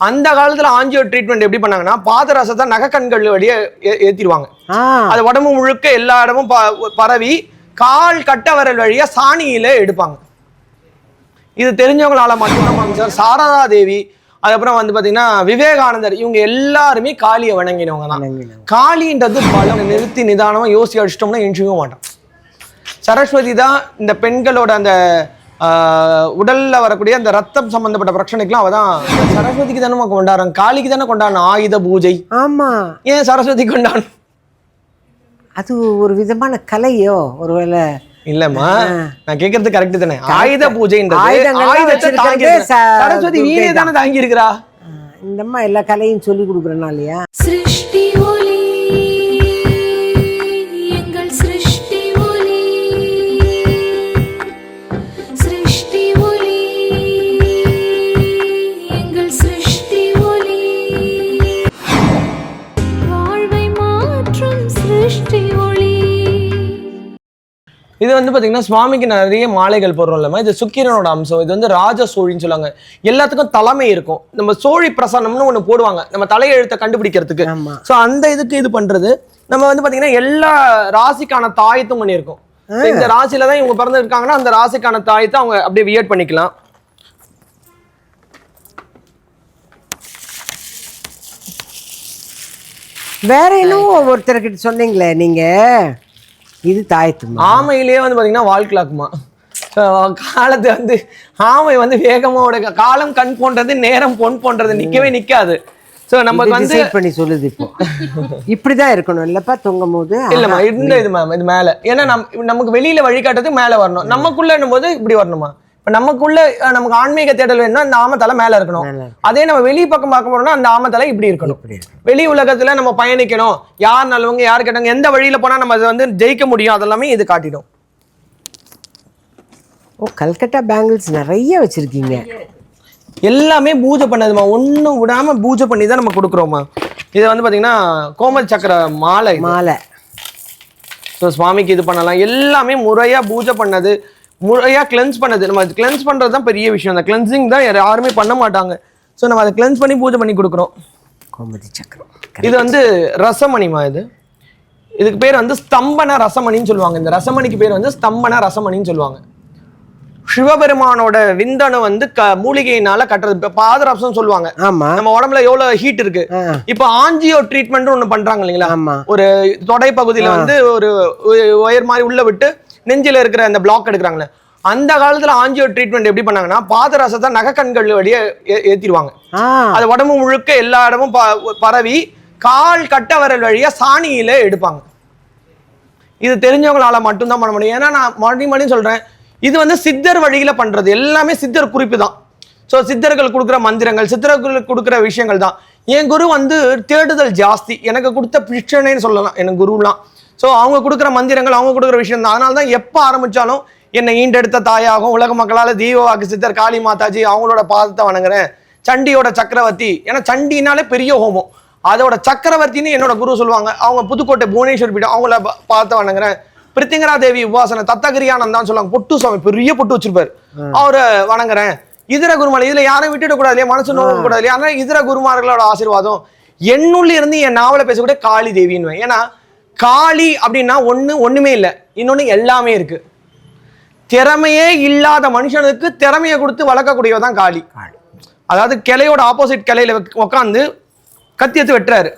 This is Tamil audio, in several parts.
அந்த காலத்துல ஆஞ்சியோ ட்ரீட்மெண்ட் எப்படி பண்ணாங்கன்னா பாதரசத்தை நகக்கண்கள் வழியே ஏ- ஏத்திருவாங்க ஆ. அது உடம்பு முழுக்க எல்லா இடமும் பரவி கால் கட்ட விரல் வழியா சாணியில எடுப்பாங்க. இது தெரிஞ்சவங்களால மட்டும்தான் சார் சாரதா தேவி அதுக்கப்புறம் வந்து பாத்தீங்கன்னா விவேகானந்தர் இவங்க எல்லாருமே காளியை வணங்கினவங்க தான். காளின்றது பலம் நிறுத்தி நிதானமா யோசிச்சு அடிச்சிட்டோம்னா எஞ்சிக்க மாட்டோம். சரஸ்வதி தான் இந்த பெண்களோட அந்த உடல்ல வரக்கூடிய அந்த ரத்தம் சம்பந்தப்பட்ட பிரச்சனைக்கெல்லாம் அவ தான் சரஸ்வதிக்கு தானே கொண்டாடுறாங்க காளிக்கு தானே கொண்டாடணும் ஆயுத பூஜை. ஆமா. ஏன் சரஸ்வதி கொண்டாடணும் அது ஒரு விதமான கலையோ ஒருவேளை. இல்லம்மா நான் கேக்குறது கரெக்ட் தானே? ஆயுத பூஜைன்றது சரஸ்வதி வீணே தானே. தாங்கி இருக்கிறா ஆ, இந்த அம்மா எல்லா கலையும் சொல்லி கொடுக்குறனாலயா சிருஷ்டி வந்து பாத்தீங்கன்னா சுவாமிக்கு நிறைய மாலைகள் போடுறோம் இல்லம்மா. இது சுக்கிரனோட அம்சம். இது வந்து ராஜ சோழின்னு சொல்லுவாங்க. எல்லாத்துக்கும் தலைமை இருக்கும். நம்ம சோழி பிரசன்னம்னு ஒண்ணு போடுவாங்க. நம்ம தலையெழுத்தை கண்டுபிடிக்கிறதுக்கு. ஸோ அந்த இதுக்கு இது பண்றது. நம்ம வந்து பாத்தீங்கன்னா எல்லா ராசிக்கான தாயத்தும் பண்ணியிருக்கோம். இந்த ராசியில தான் இவங்க பிறந்து இருக்காங்கன்னா அந்த ராசிக்கான தாயத்தை அவங்க அப்படியே வியட் பண்ணிக்கலாம். வேற இன்னும் ஒருத்தர்கிட்ட சொன்னீங்களே நீங்க? இது தாயத்துமா? ஆமையிலேயே வந்து பாத்தீங்கன்னா வால் கிளாக்குமா? காலத்து வந்து ஆமை வந்து வேகமா ஓட காலம் கண் போன்றது நேரம் பொன் போன்றது நிக்கவே நிக்காது. ஸோ நமக்கு வந்து பண்ணி சொல்லுது இப்போ. இப்படிதான் இருக்கணும். இல்லப்பா தொங்கும் போது இல்லம்மா இந்த இது. மேம் இது மேல. ஏன்னா நம் நமக்கு வெளியில வழிகாட்டுறதுக்கு மேல வரணும். நமக்குள்ள போது இப்படி வரணுமா? இப்ப நமக்குள்ள நமக்கு ஆன்மீக தேடல் வேணும்னா அந்த ஆமத்தலை மேல இருக்கணும். அதே நம்ம வெளி பக்கம் பார்க்க போறோம்னா அந்த ஆமத்தலை இப்படி இருக்கணும். வெளி உலகத்துல நம்ம பயணிக்கணும். யார் நல்லவங்க யார் கெட்டவங்க எந்த வழியில போனா நம்ம அதை வந்து ஜெயிக்க முடியும்? அதெல்லாமே இது காட்டிடும். ஓ கல்கட்டா பேங்கிள்ஸ் நிறைய வச்சிருக்கீங்க. எல்லாமே பூஜை பண்ணதுமா? ஒண்ணும் விடாம பூஜை பண்ணி தான் நம்ம கொடுக்குறோமா? இது வந்து பாத்தீங்கன்னா கோமல் சக்கர மாலை. மாலை. ஸோ சுவாமிக்கு இது பண்ணலாம். எல்லாமே முறையா பூஜை பண்ணது. முறையா கிளென்ஸ் பண்ணது. நம்ம கிளென்ஸ் பண்றது தான் பெரிய விஷயம். அந்த கிளென்சிங் தான் யாரு- யாருமே பண்ண மாட்டாங்க. ஸோ நம்ம அதை கிளென்ஸ் பண்ணி பூஜை பண்ணி கொடுக்குறோம். கோமதி சக்கரம். இது வந்து ரசமணிமா இது. இதுக்கு பேர் வந்து ஸ்தம்பன ரசமணின்னு சொல்லுவாங்க. இந்த ரசமணிக்கு பேர் வந்து ஸ்தம்பன ரசமணின்னு சொல்லுவாங்க. சிவபெருமானோட விந்தணு வந்து க மூலிகையினால கட்டுறது. இப்போ பாதரசம் சொல்லுவாங்க. ஆமா. நம்ம உடம்புல எவ்வளவு ஹீட் இருக்கு. இப்போ ஆஞ்சியோ ட்ரீட்மெண்ட் ஒன்று பண்றாங்க இல்லைங்களா? ஆமா. ஒரு தொடை பகுதியில வந்து ஒரு ஒயர் மாதிரி உள்ள விட்டு நெஞ்சில இருக்கிற அந்த பிளாக் எடுக்கிறாங்களே அந்த காலத்துல ஆஞ்சியோ ட்ரீட்மெண்ட் எப்படி பண்ணாங்கன்னா பாதரசத்தை நகக்கண்கள் வழியே ஏ- ஏத்திருவாங்க ஆ. அது உடம்பு முழுக்க எல்லா இடமும் பரவி கால் கட்ட விரல் வழியா சாணியில எடுப்பாங்க. இது தெரிஞ்சவங்களால மட்டும்தான் பண்ண முடியும். ஏன்னா நான் மறுபடியும் மறுபடியும் சொல்றேன் இது வந்து சித்தர் வழியில பண்றது. எல்லாமே சித்தர் குறிப்பு தான். ஸோ சித்தர்கள் கொடுக்குற மந்திரங்கள் சித்தர்கள் கொடுக்குற விஷயங்கள் தான். என் குரு வந்து தேடுதல் ஜாஸ்தி. எனக்கு கொடுத்த பிச்சனைன்னு சொல்லலாம். எனக்கு குருலாம். ஸோ அவங்க கொடுக்குற மந்திரங்கள் அவங்க கொடுக்குற விஷயம் தான் அதனால தான் எப்போ ஆரம்பிச்சாலும் என்னை ஈண்டெடுத்த தாயாகும் உலக மக்களால் தீபவாக்கு சித்தர் காளி மாதாஜி அவங்களோட பாதத்தை வணங்குறேன். சண்டியோட சக்கரவர்த்தி ஏன்னா சண்டினாலே பெரிய ஹோமம். அதோட சக்கரவர்த்தின்னு என்னோட குரு சொல்லுவாங்க. அவங்க புதுக்கோட்டை புவனேஸ்வர் பீடம் அவங்கள பார்த்து வணங்குறேன். பிரித்திங்கரா தேவி உபாசனை தத்தகிரியானந்தான் சொல்லுவாங்க. பொட்டு சுவாமி பெரிய பொட்டு வச்சிருப்பாரு. அவரை வணங்குறேன். இதர குருமார் இதுல யாரையும் விட்டுட கூடாது இல்லையா? மனசு நோக்க கூடாது இல்லையா? அதனால இதர குருமார்களோட ஆசீர்வாதம். என்னுள்ள இருந்து என் நாவல பேசக்கூடிய காளி தேவின்னு ஏன்னா காளி அப்படின்னா ஒண்ணு ஒண்ணுமே இல்லை. இன்னொன்னு எல்லாமே இருக்கு. திறமையே இல்லாத மனுஷனுக்கு திறமையை கொடுத்து வளர்க்கக்கூடியவ தான் காளி அதாவது கிளையோட ஆப்போசிட் கிளையில உட்காந்து கத்தி எடுத்து வெட்டுறாரு.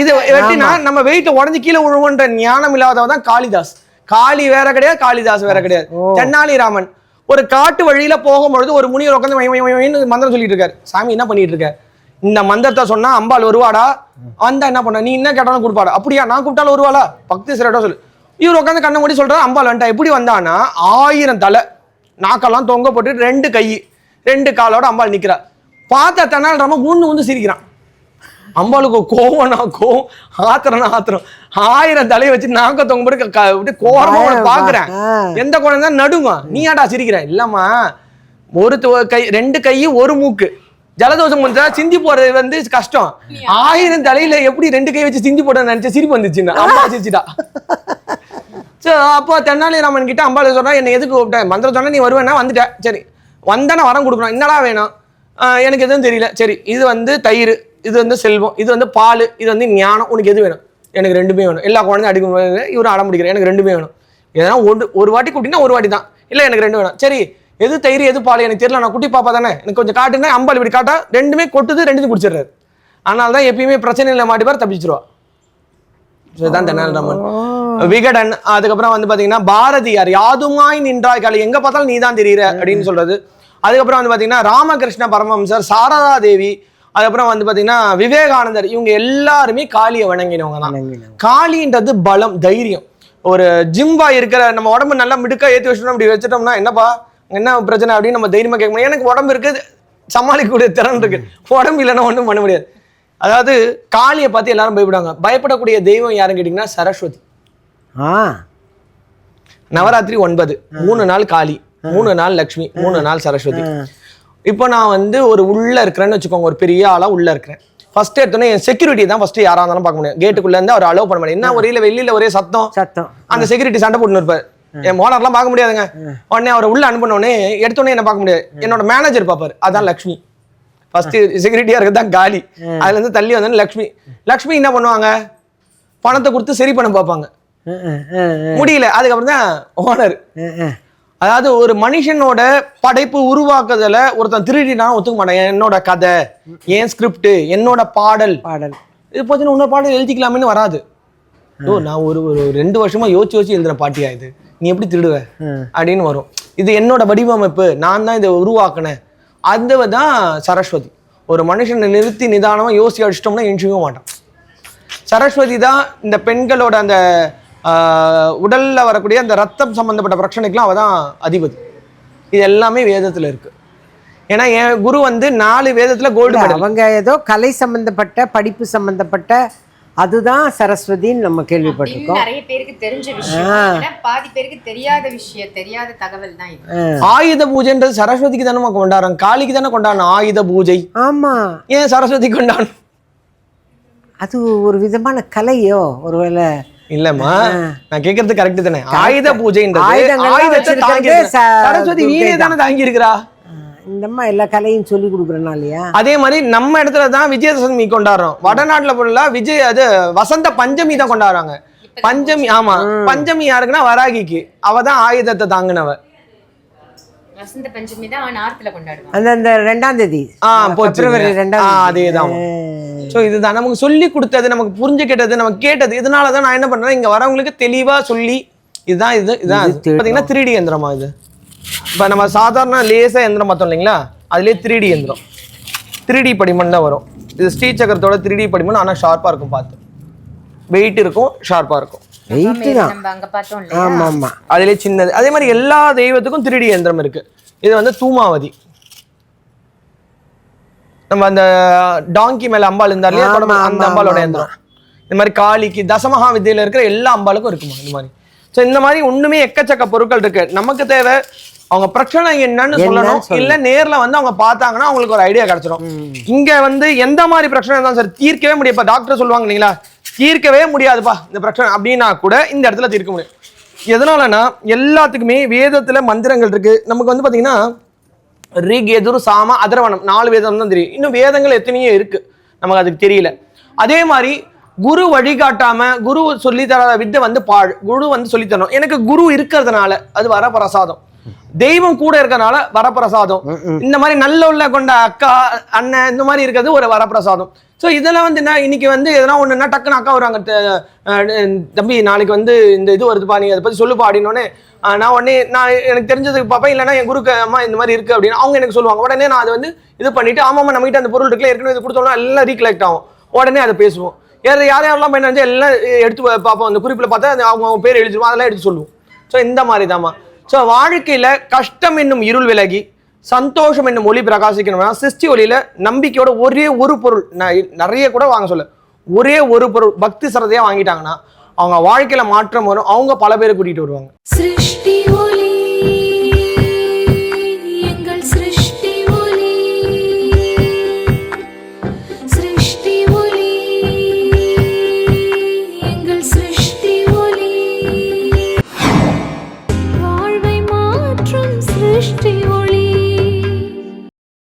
இது வெட்டினா நம்ம வெயிட்ல உடஞ்சி கீழே விழுவன்ற ஞானம் இல்லாதவ தான் காளிதாஸ். காளி வேற கிடையாது காளிதாஸ் வேற கிடையாது. தென்னாலிராமன். ஒரு காட்டு வழியில போகும்பொழுது ஒரு முனிவர் உட்காந்து மந்திரம் சொல்லிட்டு இருக்காரு. சாமி என்ன பண்ணிட்டு இருக்க? இந்த மந்திரத்தை சொன்னா அம்பாள் வருவாடா? வந்தா என்ன பண்ண? நீ என்ன கேட்டாலும் கொடுப்பாடா. அப்படியா? நான் கூப்பிட்டாலும் வருவாளா? பக்தி சிரட்டா சொல்லு. இவர் உட்காந்து கண்ணை மூடி சொல்றாரு அம்பாள் வந்துட்டா. எப்படி வந்தானா ஆயிரம் தலை நாக்கெல்லாம் தொங்க போட்டு ரெண்டு கை ரெண்டு காலோட அம்பாள் நிக்கிறா. பார்த்த தென்னால் ராம ஊந்து ஊந்து சிரிக்கிறான். அம்பாளுக்கு கோவம்னா கோவம் ஆத்திரம்னா ஆத்திரம். ஆயிரம் தலையை வச்சு நாக்க தொங்க போட்டு கோரமா பாக்குறேன். எந்த குழந்தை நடுமா நீ ஏன்டா சிரிக்கிற? இல்லம்மா. ஒரு கை ரெண்டு கை ஒரு மூக்கு. ஜலதோஷம் வந்தா சிந்தி போறது வந்து கஷ்டம். ஆயிரம் தலையில எப்படி ரெண்டு கை வச்சு சிந்தி போட நினைச்ச சிரிப்பு வந்துச்சுன்னா அம்மா சிரிச்சிட்டா. சோ அப்போ தென்னாலிராமன் கிட்ட அம்பாள் சொல்றா என்ன எதுக்கு கூப்பிட்டேன் மந்திரம் சொன்னா நீ வருவேன்னா வந்துட்ட. சரி. வந்தா நான் வரம் கொடுக்கணும். என்னடா வேணும்? எனக்கு எதுவும் தெரியல. சரி. இது வந்து தயிர் இது வந்து செல்வம் இது வந்து பால் இது வந்து ஞானம். உனக்கு எது வேணும்? எனக்கு ரெண்டுமே வேணும். எல்லா குழந்தையும் அடிக்கும் போது இவரும் அடம் பிடிக்கிறேன் எனக்கு ரெண்டுமே வேணும். எதனா ஒன்று ஒரு வாட்டி கூட்டினா ஒரு வாட்டி தான். இல்லை எனக்கு ரெண்டு வேணும். சரி. எது தயிர் எது பால் எனக்கு தெரியல நான் குட்டி பாப்பா தானே. எனக்கு கொஞ்சம் காட்டுனா அம்பாள் இப்படி காட்டா ரெண்டுமே கொட்டுது ரெண்டுத்தையும் குடிச்சிடுறாரு. அதனால தான் எப்பயுமே பிரச்சனையில் மாட்டிப்பார் தப்பிச்சிருவா. இதுதான் தென்னாலிராமன் விகடன் அதுக்கப்புறம் வந்து பாத்தீங்கன்னா பாரதியார் யாதுமாய் நின்றாய் காலை எங்க பார்த்தாலும் நீ தான் தெரியுற அப்படின்னு சொல்றது. அதுக்கப்புறம் வந்து பாத்தீங்கன்னா ராமகிருஷ்ண பரமஹம்சர் சாரதா தேவி அதுக்கப்புறம் வந்து பாத்தீங்கன்னா விவேகானந்தர் இவங்க எல்லாருமே காளியை வணங்கினவங்க தான். காளின்றது பலம் தைரியம். ஒரு ஜிம்பா இருக்கிற நம்ம உடம்பு நல்லா மிடுக்கா ஏற்றி வச்சுட்டோம் அப்படி வச்சுட்டோம்னா என்னப்பா? என்ன பிரச்சனை அப்படின்னு நம்ம தைரியமா கேட்க முடியும் எனக்கு உடம்பு இருக்கு சமாளிக்கக்கூடிய திறன் இருக்கு. உடம்பு இல்லைன்னா ஒன்றும் பண்ண முடியாது. அதாவது காளியை பார்த்து எல்லாரும் பயப்படுவாங்க. பயப்படக்கூடிய தெய்வம் யாருன்னு கேட்டிங்கன்னா சரஸ்வதி. ஆ. நவராத்திரி ஒன்பது. மூணு நாள் காளி மூணு நாள் லக்ஷ்மி மூணு நாள் சரஸ்வதி. இப்போ நான் வந்து ஒரு உள்ள இருக்கிறேன்னு வச்சுக்கோங்க ஒரு பெரிய ஆளா உள்ள இருக்கிறேன். ஃபர்ஸ்ட் எடுத்தோன்னே என் செக்யூரிட்டி தான் ஃபர்ஸ்ட் யாரா இருந்தாலும் பார்க்க முடியும். கேட்டுக்குள்ள இருந்து அவர் அலோவ் பண்ண முடியும் என்ன ஒரே வெளியில ஒரே சத்தம். சத்தம். அந்த செக்யூரிட்டி சண்டை போட்டுன்னு இருப்பார். என் ஓனர்லாம் பார்க்க முடியாதுங்க. உடனே அவரை உள்ள அனுப்பினோடனே எடுத்தோடனே என்ன பார்க்க முடியாது. என்னோட மேனேஜர் பார்ப்பாரு. அதான் லக்ஷ்மி. ஃபர்ஸ்ட் செக்யூரிட்டியா இருக்கிறது தான் காலி. அதுல இருந்து தள்ளி வந்தோன்னு லக்ஷ்மி. லக்ஷ்மி என்ன பண்ணுவாங்க? பணத்தை கொடுத்து சரி பண்ண பார்ப்பாங்க. முடியல. அதுக்கப்புறம் தான் ஓனர். அதாவது ஒரு மனுஷனோட படைப்பு உருவாக்குதல ஒருத்தன் திருடினா ஒத்துக்க மாட்டான். என்னோட கதை என் ஸ்கிரிப்ட் என்னோட பாடல். பாடல். இது போச்சுன்னா இன்னொரு பாடல் எழுதிக்கலாமேன்னு வராது. ஓ நான் ஒரு ஒரு ரெண்டு வருஷமா யோசிச்சு யோசிச்சு எழுதுன பாட்டியா இது? நீ எப்படி திருடுவ. அப்படின்னு வரும். இது என்னோட வடிவமைப்பு. நான் தான் இதை உருவாக்குனேன். அது தான் சரஸ்வதி. ஒரு மனுஷனை நிறுத்தி நிதானமா யோசிச்சு அடிச்சிட்டோம்னா எஞ்சிக்கவே மாட்டான். சரஸ்வதி தான் இந்த பெண்களோட அந்த உடல்ல வரக்கூடிய அந்த ரத்தம் சம்பந்தப்பட்ட பிரச்சனைக்கெல்லாம் அவ தான் அதிபதி. இது எல்லாமே வேதத்துல இருக்கு. ஏன்னா என் குரு வந்து நாலு வேதத்துல கோல்டு அவங்க ஏதோ கலை சம்பந்தப்பட்ட படிப்பு சம்பந்தப்பட்ட அதுதான் சரஸ்வதின்னு நம்ம கேள்விப்பட்டிருக்கோம். நிறைய பேருக்கு தெரிஞ்ச விஷயம் பாதி பேருக்கு தெரியாத விஷயம் தெரியாத தகவல் தான் இது. ஆயுத பூஜைன்றது சரஸ்வதிக்கு தானே கொண்டாடுறோம் காளிக்கு தானே கொண்டாடணும் ஆயுத பூஜை. ஆமா. ஏன் சரஸ்வதி கொண்டாடணும்? அது ஒரு விதமான கலையோ ஒருவேளை. இல்லம்மா நான் கேக்குறது கரெக்ட் தானே. ஆயுத பூஜைன்றது ஆயுதத்தை சரஸ்வதி வீணே தானே தாங்கி இருக்கிறா இந்த எல்லா கலையும் சொல்லி கொடுக்குறனாலயா அதே மாதிரி நம்ம இடத்துல தான் விஜயதசமி கொண்டாடுறோம். வடநாட்டுல ஃபுல்லா விஜய் அது வசந்த பஞ்சமி தான் கொண்டாடுறாங்க. பஞ்சமி ஆமா. பஞ்சமி யாருக்குன்னா வராகிக்கு. அவ தான் ஆயுதத்தை தாங்கினவ. வசந்த பஞ்சமி தான் நார்த்ல கொண்டாடுவாங்க அந்த அந்த ரெண்டாம் தேதி. ஆ போச்சு. பிப்ரவரி ரெண்டாம் தேதி. அதேதான் ஸோ இதுதான். நமக்கு சொல்லி கொடுத்தது நமக்கு புரிஞ்சுக்கிட்டது நமக்கு கேட்டது இதனால தான் நான் என்ன பண்றேன் இங்க வரவங்களுக்கு தெளிவா சொல்லி இதுதான் இது இதான் இது இது. பாத்தீங்கன்னா த்ரீ டி எந்திரமா இது. இப்போ நம்ம சாதாரண லேசா எந்திரம் பார்த்தோம் இல்லைங்களா? அதுலயே த்ரீ டி எந்திரம். த்ரீ டி படிமன் தான் வரும். இது ஸ்ரீ சக்கரத்தோட த்ரீ டி படிமன் ஆனா ஷார்ப்பா இருக்கும் பார்த்து. வெயிட் இருக்கும் ஷார்ப்பா இருக்கும். வெயிட்டு தான். நம்ம அங்க பார்த்தோம் இல்லையா? ஆமா ஆமா. அதிலே சின்னது. அதே மாதிரி எல்லா தெய்வத்துக்கும் த்ரீ டி எந்திரம் இருக்கு. இது வந்து தூமாவதி. நம்ம அந்த டாங்கி மேல அம்பாள் இருந்தார் இல்லையா? அந்த அம்பாளோட எந்திரம். இந்த மாதிரி காளிக்கு தசமகா வித்தியில இருக்கிற எல்லா அம்பாளுக்கும் இருக்குமா? இந்த மாதிரி. ஸோ இந்த மாதிரி ஒண்ணுமே எக்கச்சக்க பொருட்கள் இருக்கு. நமக்கு தேவை அவங்க பிரச்சனை என்னன்னு சொல்லணும். இல்ல நேர்ல வந்து அவங்க பார்த்தாங்கன்னா அவங்களுக்கு ஒரு ஐடியா கிடைச்சிடும் இங்க வந்து எந்த மாதிரி பிரச்சனை இருந்தாலும் சரி தீர்க்கவே முடியும் இப்ப டாக்டர் சொல்லுவாங்க இல்லைங்களா? தீர்க்கவே முடியாதுப்பா இந்த பிரச்சனை அப்படின்னா கூட இந்த இடத்துல தீர்க்க முடியும். எதனாலனா எல்லாத்துக்குமே வேதத்துல மந்திரங்கள் இருக்கு. நமக்கு வந்து பாத்தீங்கன்னா ரிக் எதிர் சாம அதர்வனம் நாலு வேதம் தான் தெரியும். இன்னும் வேதங்கள் எத்தனையோ இருக்கு. நமக்கு அதுக்கு தெரியல. அதே மாதிரி குரு வழிகாட்டாம குரு சொல்லி தராத வித்தை வந்து பாழ் குரு வந்து சொல்லி தரணும் எனக்கு குரு இருக்கிறதுனால அது வரப்பிரசாதம். தெய்வம் கூட இருக்கறனால வரப்பிரசாதம். இந்த மாதிரி நல்ல உள்ள கொண்ட அக்கா அண்ணன் இந்த மாதிரி இருக்கிறது ஒரு வரப்பிரசாதம். ஸோ இதெல்லாம் வந்து என்ன இன்னைக்கு வந்து எதனா ஒண்ணுன்னா டக்குன்னு அக்கா வருவாங்க தம்பி நாளைக்கு வந்து இந்த இது வருதுப்பா நீ அதை பத்தி சொல்லுப்பா அப்படின்னோடனே நான் உடனே நான் எனக்கு தெரிஞ்சதுக்கு பார்ப்பேன் இல்லைன்னா என் குருக்கு அம்மா இந்த மாதிரி இருக்கு அப்படின்னு அவங்க எனக்கு சொல்லுவாங்க. உடனே நான் அதை வந்து இது பண்ணிட்டு ஆமாம்மா நம்ம கிட்ட அந்த பொருள் இருக்குல்ல ஏற்கனவே இது கொடுத்தோம்னா எல்லாம் ரீகலெக்ட் ஆகும். உடனே அதை பேசுவோம். யார் யார் யாரெல்லாம் பயன்படுத்தி எல்லாம் எடுத்து பார்ப்போம் அந்த குறிப்பில் பார்த்தா அவங்க பேர் எழுதிருவோம் அதெல்லாம் எடுத்து சொல்லுவோம். ஸோ இந்த மாதிரி தாம்மா. ஸோ வாழ்க்கையில் கஷ்டம் என்னும் இருள் விலகி சந்தோஷம் என்னும் ஒளி பிரகாசிக்கணும்னா சிருஷ்டி ஒளியில் நம்பிக்கையோட ஒரே ஒரு பொருள் நிறைய கூட வாங்க சொல்ல. ஒரே ஒரு பொருள் பக்தி சிரதையாக வாங்கிட்டாங்கன்னா அவங்க வாழ்க்கையில் மாற்றம் வரும். அவங்க பல பேரை கூட்டிகிட்டு வருவாங்க.